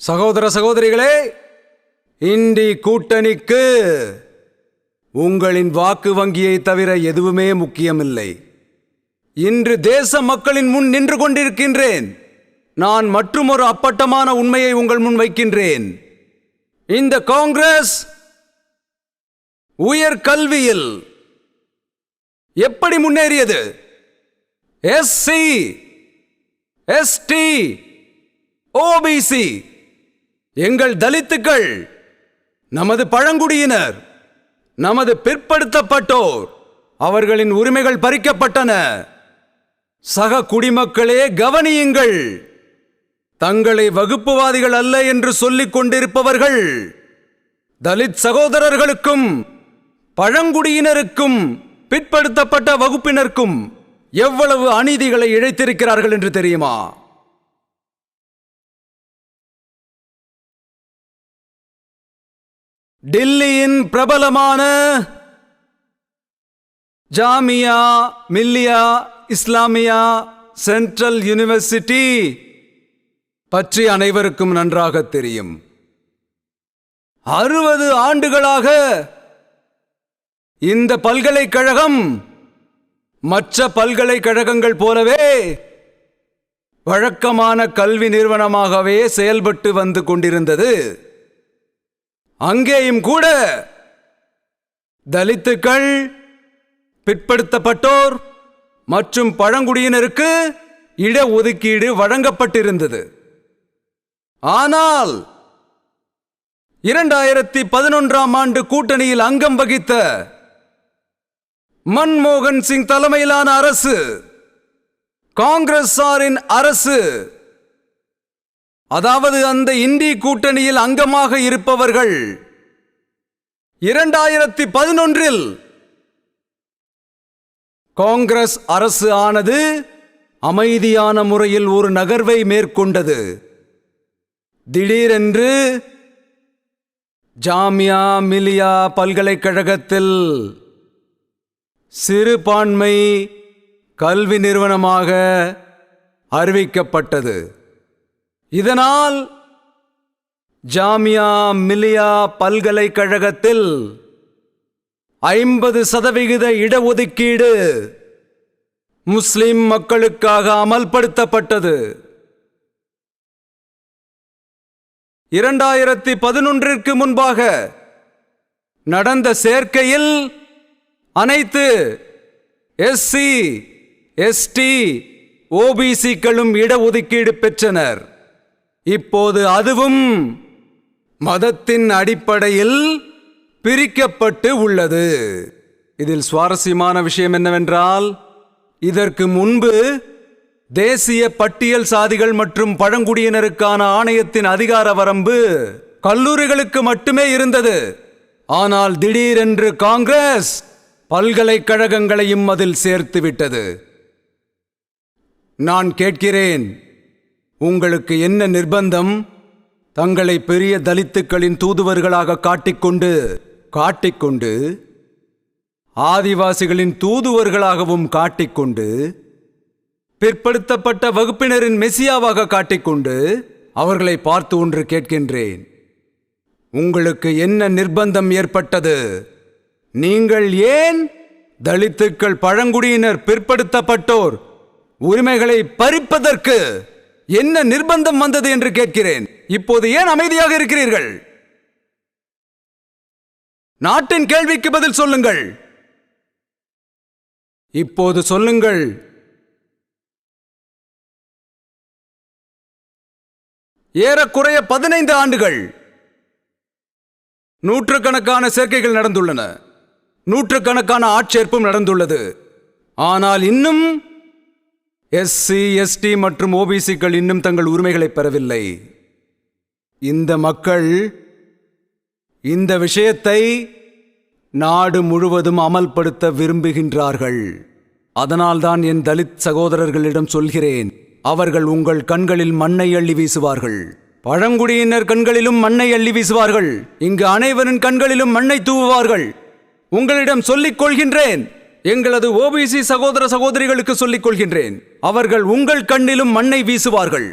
சகோதர சகோதரிகளே இந்தி கூட்டணிக்கு உங்களின் வாக்கு வங்கியை தவிர எதுவுமே முக்கியமில்லை. இன்று தேச மக்களின் முன் நின்று கொண்டிருக்கின்றேன். நான் மற்றுமொரு அப்பட்டமான உண்மையை உங்கள் முன் வைக்கின்றேன். இந்த காங்கிரஸ் உயர் கல்வியில் எப்படி முன்னேறியது? எஸ்சி எஸ்டி ஓபிசி எங்கள் தலித்துக்கள் நமது பழங்குடியினர் நமது பிற்படுத்தப்பட்டோர் அவர்களின் உரிமைகள் பறிக்கப்பட்டன. சக குடிமக்களே கவனியுங்கள். தங்களை வகுப்புவாதிகள் அல்ல என்று சொல்லிக் கொண்டிருப்பவர்கள் தலித் சகோதரர்களுக்கும் பழங்குடியினருக்கும் பிற்படுத்தப்பட்ட வகுப்பினருக்கும் எவ்வளவு அநீதிகளை இழைத்திருக்கிறார்கள் என்று தெரியுமா? டில்லியின் பிரபலமான ஜாமியா மில்லியா இஸ்லாமியா சென்ட்ரல் யூனிவர்சிட்டி பற்றி அனைவருக்கும் நன்றாக தெரியும். அறுபது ஆண்டுகளாக இந்த பல்கலைக்கழகம் மற்ற பல்கலைக்கழகங்கள் போலவே வழக்கமான கல்வி நிறுவனமாகவே செயல்பட்டு வந்து கொண்டிருந்தது. அங்கேயும் கூட தலித்துக்கள் பிற்படுத்தப்பட்டோர் மற்றும் பழங்குடியினருக்கு இடஒதுக்கீடு வழங்கப்பட்டிருந்தது. ஆனால் இரண்டாயிரத்தி பதினொன்றாம் ஆண்டு கூட்டணியில் அங்கம் வகித்த மன்மோகன் சிங் தலைமையிலான அரசு காங்கிரஸாரின் அரசு அதாவது அந்த இந்தி கூட்டணியில் அங்கமாக இருப்பவர்கள் இரண்டாயிரத்தி பதினொன்றில் காங்கிரஸ் அரசு ஆனது அமைதியான முறையில் ஒரு நகர்வை மேற்கொண்டது. திடீரென்று ஜாமியா மிலியா பல்கலைக்கழகத்தில் சிறுபான்மை கல்வி நிறுவனமாக அறிவிக்கப்பட்டது. இதனால் ஜாமியா மிலியா பல்கலைக்கழகத்தில் ஐம்பது சதவிகித இடஒதுக்கீடு முஸ்லிம் மக்களுக்காக அமல்படுத்தப்பட்டது. இரண்டாயிரத்தி பதினொன்றிற்கு முன்பாக நடந்த சேர்க்கையில் அனைத்து எஸ்சி எஸ்டி ஓபிசிக்களும் இடஒதுக்கீடு பெற்றனர். இப்போது அதுவும் மதத்தின் அடிப்படையில் பிரிக்கப்பட்டு உள்ளது. இதில் சுவாரஸ்யமான விஷயம் என்னவென்றால் இதற்கு முன்பு தேசிய பட்டியல் சாதிகள் மற்றும் பழங்குடியினருக்கான ஆணையத்தின் அதிகார வரம்பு கல்லூரிகளுக்கு மட்டுமே இருந்தது. ஆனால் திடீரென்று காங்கிரஸ் பல்கலைக்கழகங்களையும் அதில் சேர்த்து விட்டது நான் கேட்கிறேன் உங்களுக்கு என்ன நிர்பந்தம்? தங்களை பெரிய தலித்துக்களின் தூதுவர்களாக காட்டிக்கொண்டு காட்டிக்கொண்டு ஆதிவாசிகளின் தூதுவர்களாகவும் காட்டிக்கொண்டு பிற்படுத்தப்பட்ட வகுப்பினரின் மெசியாவாக காட்டிக்கொண்டு அவர்களை பார்த்து ஒன்று கேட்கின்றேன். உங்களுக்கு என்ன நிர்பந்தம் ஏற்பட்டது? நீங்கள் ஏன் தலித்துக்கள் பழங்குடியினர் பிற்படுத்தப்பட்டோர்? உரிமைகளை பறிப்பதற்கு என்ன நிர்பந்தம் வந்தது என்று கேட்கிறேன். இப்போது ஏன் அமைதியாக இருக்கிறீர்கள்? நாட்டின் கேள்விக்கு பதில் சொல்லுங்கள். இப்போது சொல்லுங்கள். ஏறக்குறைய பதினைந்து ஆண்டுகள் நூற்றுக்கணக்கான சேர்க்கைகள் நடந்துள்ளன. நூற்றுக்கணக்கான ஆட்சேர்ப்பும் நடந்துள்ளது. ஆனால் இன்னும் எஸ்சி எஸ்டி மற்றும் ஓபிசிக்கள் இன்னும் தங்கள் உரிமைகளை பெறவில்லை. இந்த மக்கள் இந்த விஷயத்தை நாடு முழுவதும் அமல்படுத்த விரும்புகின்றார்கள். அதனால்தான் என் தலித் சகோதரர்களிடம் சொல்கிறேன் அவர்கள் உங்கள் கண்களில் மண்ணை அள்ளி வீசுவார்கள். பழங்குடியினர் கண்களிலும் மண்ணை அள்ளி வீசுவார்கள். இங்கு அனைவரின் கண்களிலும் மண்ணை தூவுவார்கள். உங்களிடம் சொல்லிக் கொள்கின்றேன் எங்களது ஓபிசி சகோதர சகோதரிகளுக்கு சொல்லிக் கொள்கின்றேன். அவர்கள் உங்கள் கண்ணிலும் மண்ணை வீசுவார்கள்.